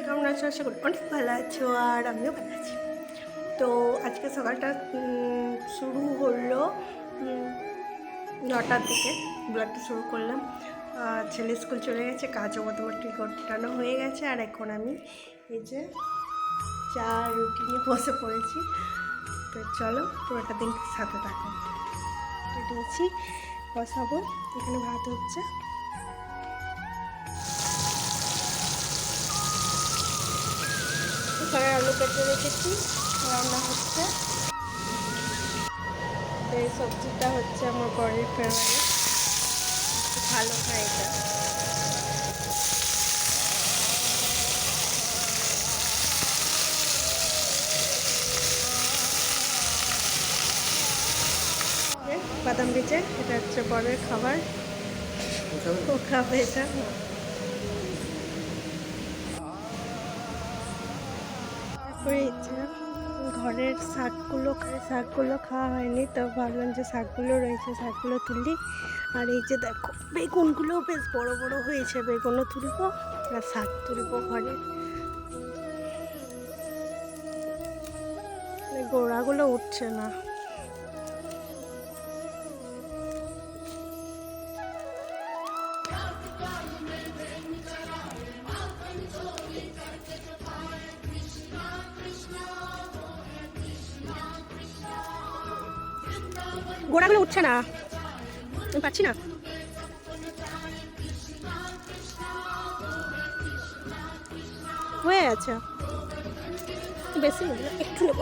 আছো? আশা করি অনেক ভালো আছো আর আমিও ভালো আছি। তো আজকে সকালটা শুরু হলো নটার দিকে। ব্লগটা শুরু করলাম। ছেলে স্কুল চলে গেছে কাজও মোটামুটি গোটানো হয়ে গেছে। আর এখন আমি এই যে চা, রুটি নিয়ে বসে পড়েছি। তো চলো, পুরোটা দিন সাথে থাকো। তো দিয়েছি বসাবো। এখানে ভাত হচ্ছে। এখানে আলু কেটে রেখেছি রান্না হচ্ছে। তো এই সবজিটা হচ্ছে আমার বরের ফেভারিট ভালো খায় এটা। বাদাম বেচে এটা হচ্ছে বরের খাবার। ও খাবে এটা? যে ঘরের শাকগুলো শাকগুলো খাওয়া হয়নি, তো ভাবলাম যে শাকগুলো রয়েছে, শাকগুলো তুলি। আর এই যে দেখো বেগুনগুলোও বেশ বড় বড় হয়েছে, বেগুনও তুলবো আর শাক তুলবো ঘরে। গোড়াগুলো উঠছে না। গোড়াগুলো উঠছে না। আমি পাচ্ছি না। হয়ে আছে বেশি একটু নেব।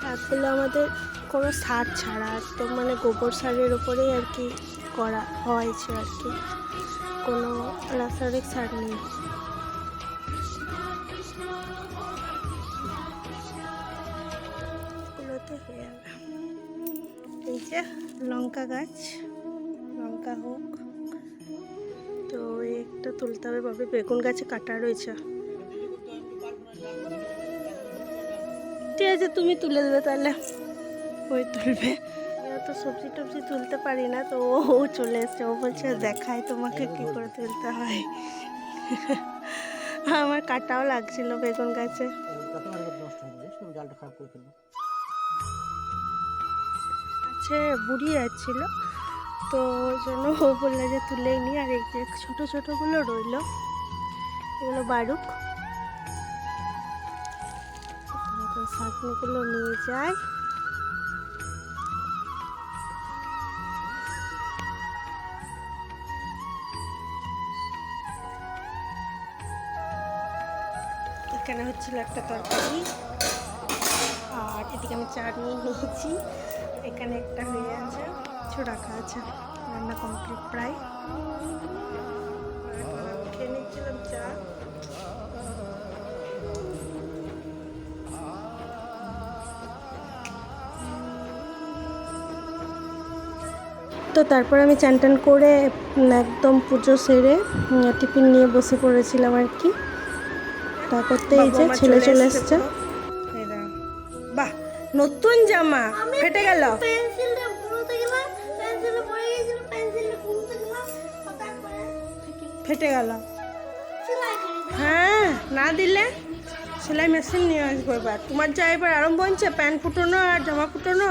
শাকগুলো আমাদের কোনো সার ছাড়া একদম মানে গোবর সারের উপরেই আর কি করা হয়েছে আর কি। কোনো রাসায়নিক সার নেই। এগুলোতে হয়ে এই যে লঙ্কা গাছ, লঙ্কা হোক। তো একটা তুলতে হবে ভাবে, বেগুন গাছে কাটা রয়েছে। ঠিক আছে, তুমি তুলে দেবে তাহলে। ওই তুলবে। তো সবজি টবজি তুলতে পারি না, তো ও চলে এসছে। ও বলছে দেখায় তোমাকে কি করে তুলতে হয়। আমার কাটাও লাগছিল বেগুন গাছে। আছে বুড়ি যাচ্ছিল। তো ওই জন্য ও বলল যে তুলেই নি, আর এই যে ছোটো ছোটোগুলো রইল, এগুলো বারুক। তো শাকগুলো নিয়ে যায়। এখানে হচ্ছিল একটা তরকারি। এদিকে আমি চা নিয়ে নিয়েছি। এখানে একটা হয়ে আছে কিছু রাখা আছে রান্না কমপ্লিট প্রায়। খেয়ে নিচ্ছিলাম চা। তো তারপর আমি চান টান করে একদম পুজো সেরে টিফিন নিয়ে বসে পড়েছিলাম আর কি। তা করতে এই যে ছেলে চলে এসছে নতুন জামা ফেটে গেল। ফেটে গেল। হ্যাঁ না দিলে সেলাই মেশিন নিয়ে আসব এবার। তোমার যা এবার আরম্ভ হচ্ছে প্যান্ট ফুটোনো আর জামা ফুটোনো।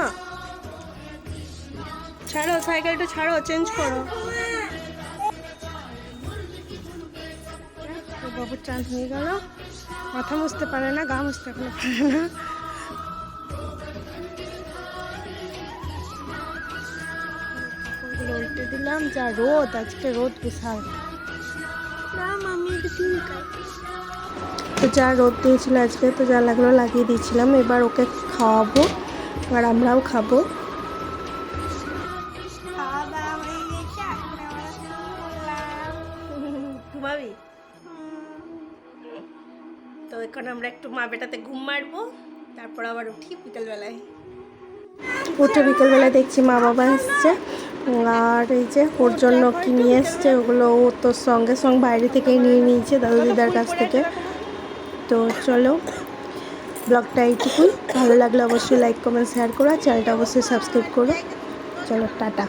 ছাড়ো সাইকেলটা ছাড়ো চেঞ্জ করো। বাবুর চান হয়ে গেল। মাথা মুছতে পারে না গা মুছতে পারে না। উল্টে দিলাম যা রোদ আজকে রোদ বিশাল। তো যা রোদ দিয়েছিল আজকে তো যা লাগল লাগিয়ে দিয়েছিলাম এবার ওকে খাওয়াবো আর আমরাও খাব। তো এখন আমরা একটু মা বেটাতে ঘুম মারবো তারপর আবার উঠি বিকেলবেলায়। উঠে বিকেলবেলায় দেখছি মা বাবা এসছে। আর এই যে ওর জন্য কি নিয়ে এসছে, ওগুলো ও তোর সঙ্গে সঙ্গে বাইরে থেকেই নিয়ে নিয়েছে দাদু দিদার কাছ থেকে। তো চলো, ব্লগটা এইটুকুই। ভালো লাগলে অবশ্যই লাইক কমেন্ট শেয়ার করো, আর চ্যানেলটা অবশ্যই সাবস্ক্রাইব করো। চলো, টাটা।